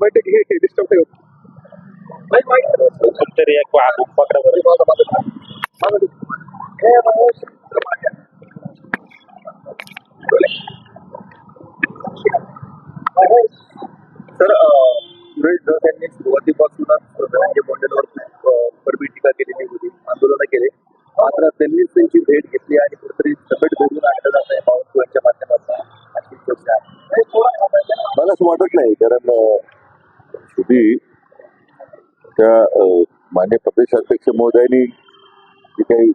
बैठक हे डिस्टर्ब कोणतरी एक पकडा. सर सुरेश धस यांनी सुरुवातीपासूनच धनंजय मुंडेंवर कडवी टीका केलेली होती आंदोलनं केले. मात्र त्यांनीच त्यांची भेट घेतली आणि कुठेतरी समेट धरून आणलं जात आहे बावनकुळ्यांच्या माध्यमातून. चर्चा आहे. मला असं वाटत नाही कारण अं, शेवटी त्या मान्य प्रदेशाध्यक्ष महोदयांनी जी काही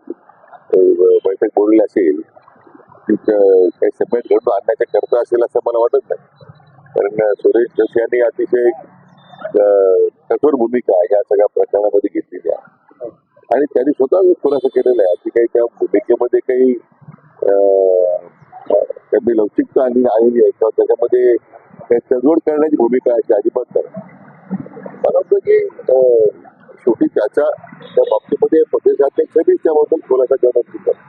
बैठक बोलली असेल ती काही सेपरेट घडून आणण्याच्या करता असेल असं मला वाटत नाही. कारण सुरेश जोशी यांनी अतिशय कठोर भूमिका या सगळ्या प्रकरणामध्ये घेतलेली आहे. आणि त्यांनी स्वतः खुलासा केलेला आहे. की काही त्या भूमिकेमध्ये काही त्यांनी लवचिकता आणली आलेली आहे. किंवा त्याच्यामध्ये तडजोड करण्याची भूमिका अशी अजिबात नाही मला वाटतं की शेवटी त्याच्या त्या बाबतीमध्ये प्रदेशाध्यक्ष बी त्याबद्दल खुलासा करणं चुकत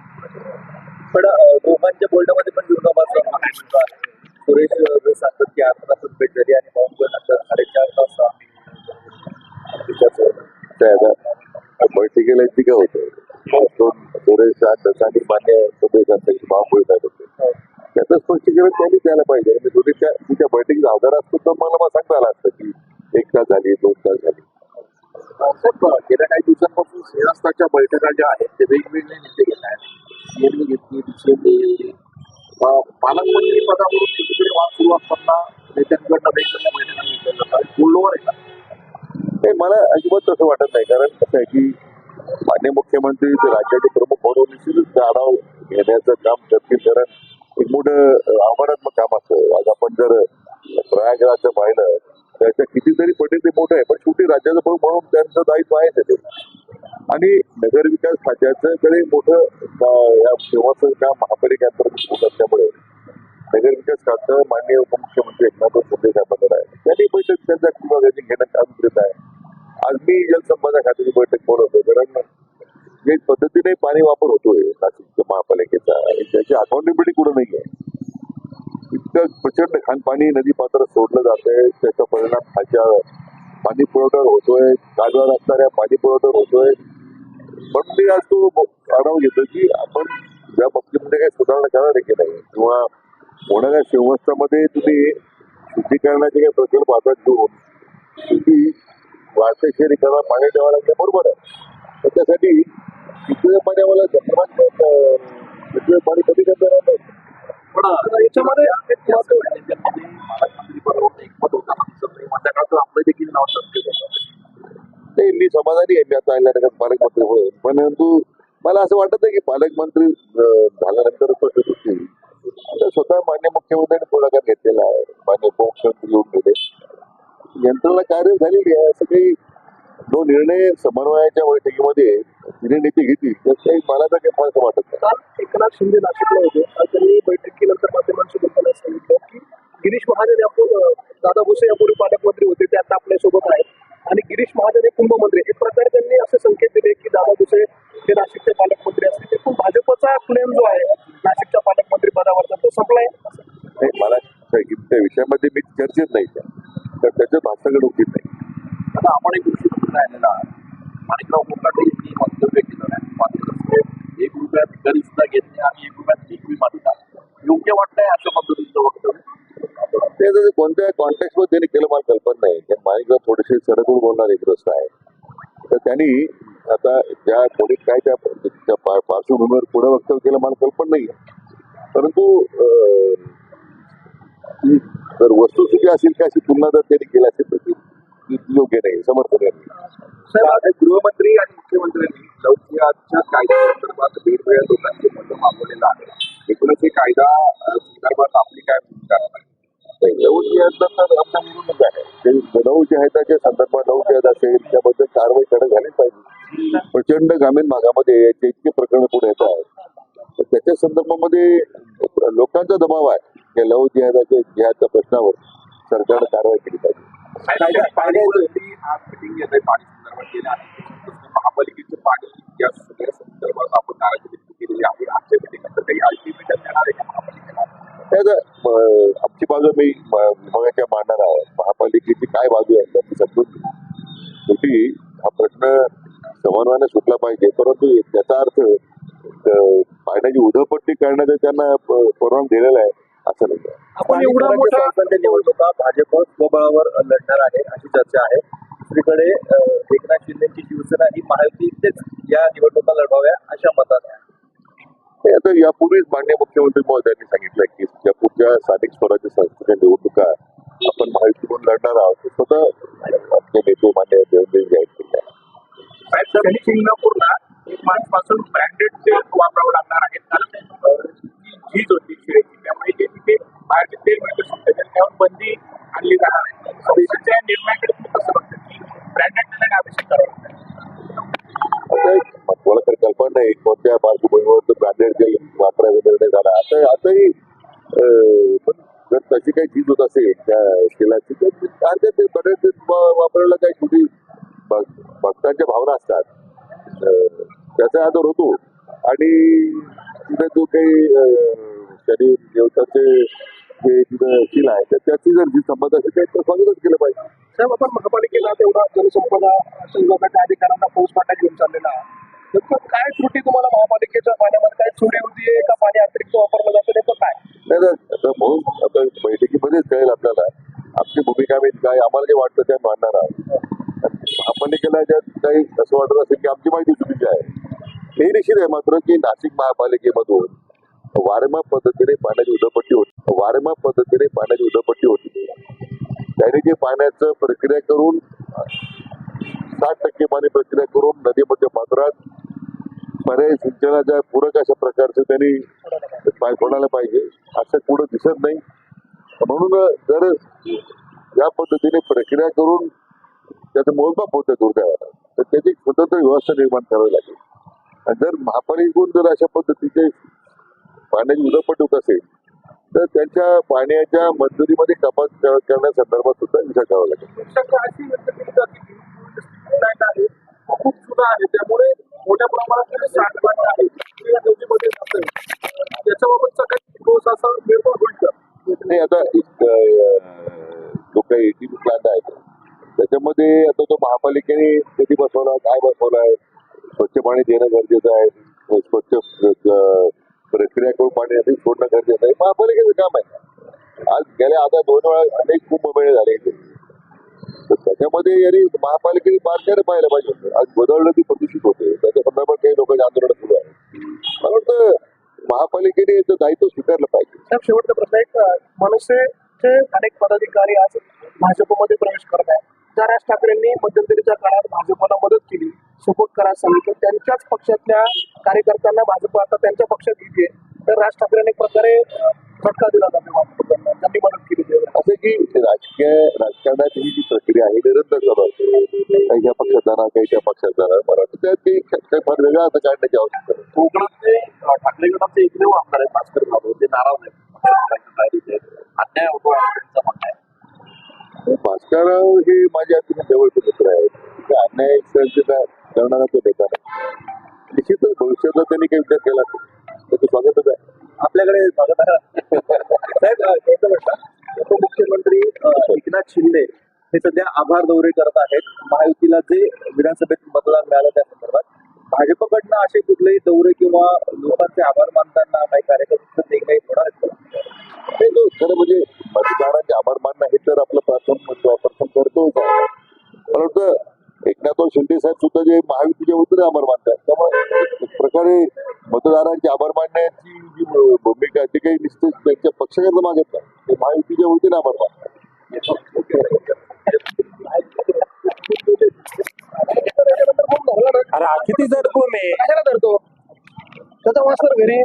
पण दोघांच्या बोलण्यामध्ये पण विरोधाभास आहे. सुरेश सांगतात की अर्धा तासात भेट झाली आणि नंतर साडेचार तास बैठकीला ती काय होतं? दोन सुरेश आणि मान्य प्रदेशाध्यक्ष महापुढे साहेब होते. त्याचं स्पष्टीकरण त्यांनी द्यायला पाहिजे. आणि दोन्ही त्या तिच्या बैठकीत हजर असतो तर मला मग सांगता आलं असतं की एक तास झाली दोन तास झाली. गेल्या काही दिवसांपासून श्रीरस्ताच्या बैठका ज्या आहेत ते वेगवेगळे नेते घेत आहेत. सीएमने घेतली दुसरे पालकमंत्री पदावरून एकीकडे वाद सुरू असताना नेत्यांकडनं वेगवेगळ्या बैठका घेतल्या जातात. का नाही मला अजिबात तसं वाटत नाही. कारण कसं आहे की मान्य मुख्यमंत्री जे राज्याचे प्रमुख म्हणून आढावा घेण्याचं काम करतील कारण एक मोठं अं, आव्हानात्मक काम असतं आज आपण जर प्रयागराजचं पाहिलं त्याच्या कितीतरी पटी ते मोठं आहे पण शेवटी राज्याचं प्रमुख म्हणून त्यांचं दायित्व आहे त्याचे आणि नगरविकास खात्याचं मोठं या सेवाचं काम महापालिकेअंतर्गत होत असल्यामुळे नगरविकास खातं मान्य उपमुख्यमंत्री एकनाथ शिंदे साहेबांना आहे. त्यांनी बैठक त्यांच्या विभागाची घेणं काम करत आहे. आज मी जलसंपदा खात्याची बैठक बोलवतो कारण जे पद्धतीने पाणी वापर होतोय नाशिकच्या महापालिकेचा. आणि त्याची अकाउंटेबिलिटी कुठं नाही आहे इतकं प्रचंड खानपाणी नदी पात्र सोडलं जातंय. त्याचा परिणाम खालच्या पाणी पुरवठ्यावर होतोय. कालव्यावर असणाऱ्या पाणी पुरवठ्यावर होतोय. पण मी आज तो आढावा घेतो की आपण ज्या बाबतीमध्ये म्हणजे काही सुधारणा करणार आहे की नाही? किंवा होणाऱ्या शिवस्त्रामध्ये तुम्ही शुद्धीकरणाचे काही प्रकल्प हातात घेऊन तुम्ही वारसे शहरीकरणाला पाणी द्यावं लागलं बरोबर आहे. पण त्यासाठी तिथलं पाणी आम्हाला धर्मात पाणी कधी करता येणार नाही? परंतु मला असं वाटत नाही की पालकमंत्री झाल्यानंतर स्वतः मान्य मुख्यमंत्र्यांनी पुढाकार घेतलेला आहे. मान्य उपमुख्यमंत्री येऊन गेले. यंत्रणा कार्य झालेली आहे. असं काही जो निर्णय समन्वयाच्या बैठकीमध्ये तिने नेते घेतील त्याच्याही मला तर काही फारसं वाटत नाही. एकनाथ शिंदे नाशिकला होते. त्यांनी बैठकीनंतर माध्यमांशी बोलताना सांगितलं की गिरीश महाजन यापूर दादा भुसे यापूर्वी पालकमंत्री होते. ते आता आपल्यासोबत आहेत. आणि गिरीश महाजन हे कुंभमंत्री एक प्रकारे त्यांनी असे संकेत दिले की दादा भुसे हे नाशिकचे पालकमंत्री असतील ते पण भाजपचा क्लेम जो आहे नाशिकच्या पालकमंत्री पदावरचा तो संपलाय. नाही मला त्या विषयामध्ये मी चर्चेत नाही तर त्याच्यात भाषाकडे उचित नाही. आता आपण एक मंत्री राहिलेला माणिकराव कोकाटे यांनी वक्तव्य केलं आहे. मात्र एक रुपयात घरी सुद्धा घेत नाही आणि एक रुपयात पीक विमा देतात योग्य वाटतंय अशा पद्धतीचं वक्तव्य? ते कोणत्या कॉन्टॅक्टमध्ये त्यांनी केलं मला कल्पना नाही. माणिकराव थोडेसे सरकून बोलणारे ग्रस्त आहे तर त्यांनी आता ज्या थोडी काय त्या त्या पा- पार्श्वभूमीवर पुढे वक्तव्य केलं मला कल्पना नाही परंतु अं, ती जर वस्तुस्थिती असेल की अशी तुलना जर त्यांनी केली असेल तर ती ती योग्य नाही समर्थनीय नाही सर आता गृहमंत्री आणि मुख्यमंत्र्यांनी लौकियाच्या कायद्यासंदर्भात वेगवेगळ्या लोकांचे मत मागवलेलं आहे एकूणच हे कायदा अ, संदर्भात आपली काय भूमिका आहे? नाही, लघु जिहाद तर आमच्या विरोधच आहे ते लघु जिहादाच्या संदर्भात जिहाद असेल त्याबद्दल कारवाई कडक झालीच पाहिजे. प्रचंड ग्रामीण भागामध्ये याचे इतके प्रकरण पुढे येत आहेत तर त्याच्या संदर्भामध्ये लोकांचा दबाव आहे की लघु जिहादाच्या जिहादच्या प्रश्नावर सरकारनं कारवाई केली पाहिजे. कायदा आमची बाजू मी विभागाच्या मांडणार आहे? महापालिकेची काय बाजू आहे? त्यांनी समजून. शेवटी हा प्रश्न समन्वयाने सुटला पाहिजे परंतु त्याचा अर्थ पाण्याची उधळपट्टी करण्याचा त्यांना प- परवानगी दिलेला आहे असं नाही. आपण एवढा मोठा निवडणुका भाजप स्वबळावर लढणार आहे अशी चर्चा आहे. दुसरीकडे एकनाथ शिंदेची शिवसेना ही महायुतीचेच या निवडणुका लढवाव्या अशा मतात आहे नाही आता यापूर्वीच मान्य मुख्यमंत्री महोदयांनी सांगितलं की या पुढच्या स्थानिक स्वराज्य संस्थेच्या निवडणुका आपण महायुतीकडून लढणार आहोत स्वतः आपले नेते मान्य देवेंद्र जाहीर केले आहे. एक मार्च पासून ब्रँडेड तेल वापरावं लागणार आहे जी झीज होती त्यामुळे जे तिथे बाहेरचे तेल मिळतं शकतं त्यावर बंदी आणली जाणार आहे. निर्णयाकडे कसं त्या तेलाची तर ते वा- वापरायला काही भक- भक्तांच्या भावना असतात. त्याचा आदर होतो. आणि तिथे जो काही शरीर देवताचे जे तिथं शील आहे तर त्याची जर जी संबंध असेल तर स्वागतच केलं पाहिजे. साहेब आपण महापालिकेला तेवढा जनसंपदा विभागाच्या अधिकाऱ्यांना पोस्टमार्टा घेऊन चाललेला. नेमकं काय त्रुटी तुम्हाला महापालिकेच्या पाण्यामध्ये? काय चोरी होती? का पाणी अतिरिक्त वापरलं जातं नेमकं काय? नाही आता म्हणून आता बैठकीमध्येच कळेल आपल्याला आमची भूमिका आम्ही काय आम्हाला जे वाटतं ते मांडणार आहोत महापालिकेला ज्यात काही असं वाटत असेल की आमची माहिती चुकीची आहे. हे निश्चित आहे मात्र की नाशिक महापालिकेमधून वारंवार पद्धतीने पाण्याची उदपट्टी होती. वारंवार पद्धतीने पाण्याची उदपट्टी होती. त्याने जे पाण्याचं प्रक्रिया करून साठ टक्के पाणी प्रक्रिया करून नदीमध्ये पात्रात पर्याय सिंचनाच्या पूरक अशा प्रकारचं त्यांनी पाय कोणाला पाहिजे असं पुढं दिसत नाही. म्हणून जर या पद्धतीने प्रक्रिया करून त्याचं मोजमाप होतं दुर्दैवाला तर त्याची स्वतंत्र व्यवस्था निर्माण करावी लागेल. आणि जर महापालिकेकडून जर अशा पद्धतीचे पाण्याची उदळपट होत असेल तर त्यांच्या पाण्याच्या मंजुरीमध्ये कपात कर- करण्यासंदर्भात सुद्धा विचार करावा लागेल. खूप जुना आहे. त्यामुळे मोठ्या प्रमाणात आहे. नदीमध्ये त्याच्याबाबतचा काही निर्माण होईल नाही आता एक, अं, जो काही एटीपी प्लांट आहे त्याच्यामध्ये आता तो महापालिकेने कधी बसवला काय बसवला आहे? स्वच्छ पाणी देणं गरजेचं आहे. स्वच्छ प्रक्रिया करून पाणी अधिक सोडणं गरजेचं आहे. महापालिकेचं काम आहे. आज गेल्या आता दोन वेळा अनेक कुंभमेळे झाले तर त्याच्यामध्ये यांनी महापालिकेने बारकाईने पाहायला पाहिजे आज गोदावरी नदी प्रदूषित होते. त्याच्या संदर्भात काही लोकांचे आंदोलन सुरू आहे. मला वाटतं महापालिकेने याचं दायित्व स्वीकारलं पाहिजे. शेवटचा प्रश्न एक मनसेचे अनेक पदाधिकारी आज भाजपमध्ये प्रवेश करत आहेत. ज्या राज ठाकरेंनी मध्यंतरीच्या काळात भाजपला मदत केली. सपोर्ट करायला सांगितलं. त्यांच्याच पक्षातल्या कार्यकर्त्यांना भाजप आता त्यांच्या पक्षात घेते. तर राज ठाकरेंनी एक प्रकारे अं, झटका दिला जातो त्यांनी मदत केली. असं की राजकीय राजकारणात ही जी प्रक्रिया आहे निरंतर चालू असते काही ह्या पक्षात जाणार काही त्या पक्षात जाणार. मला वाटतं ते काही फार वेगळा असं काढण्याची आवश्यकता. कोकणातले ठाकरे गटाचे एकमेव आमदार आहेत भास्कर बाबू ते नाराज आहेत. अन्याय होतो. भास्करराव हे माझे अतिशय जवळचे मित्र आहेत अन्याय सहनशीलता करणारा तो नेता नाही. निश्चितच भविष्याचा त्यांनी काही विचार केला त्याचं स्वागतच आहे. आपल्याकडे स्वागत आहे. साहेब उपमुख्यमंत्री एकनाथ शिंदे हे सध्या आभार दौरे करत आहेत. महायुतीला जे विधानसभेत मतदान मिळालं त्या संदर्भात भाजपकडनं असे कुठलेही दौरे किंवा लोकांचे आभार मानताना काही कार्यकर्ते ते काही होणार आहेत का? हे जो खरं म्हणजे मतदारांचे आभार मानणं हे तर आपलं प्रथम प्रथम कर्तव्यच आहे. मला वाटतं एकनाथराव शिंदे साहेब सुद्धा जे महायुतीच्या वतीने आभार मानतात. त्यामुळे एक प्रकारे मतदारांचे आभार मानण्याची जी भूमिका आहे ती काही निश्चित त्यांच्या पक्षाकरता मागत नाही. ते महायुतीच्या वतीने आभार मानतात. अरे किती आहे. कशाला धरतो? त्याचा वासर घरी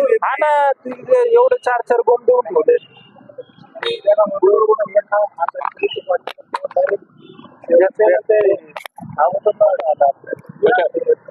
हा ना तिथे एवढे चार चार बोंब देऊन ठेवले. त्याच्यात ते- हा होतं ना, आता-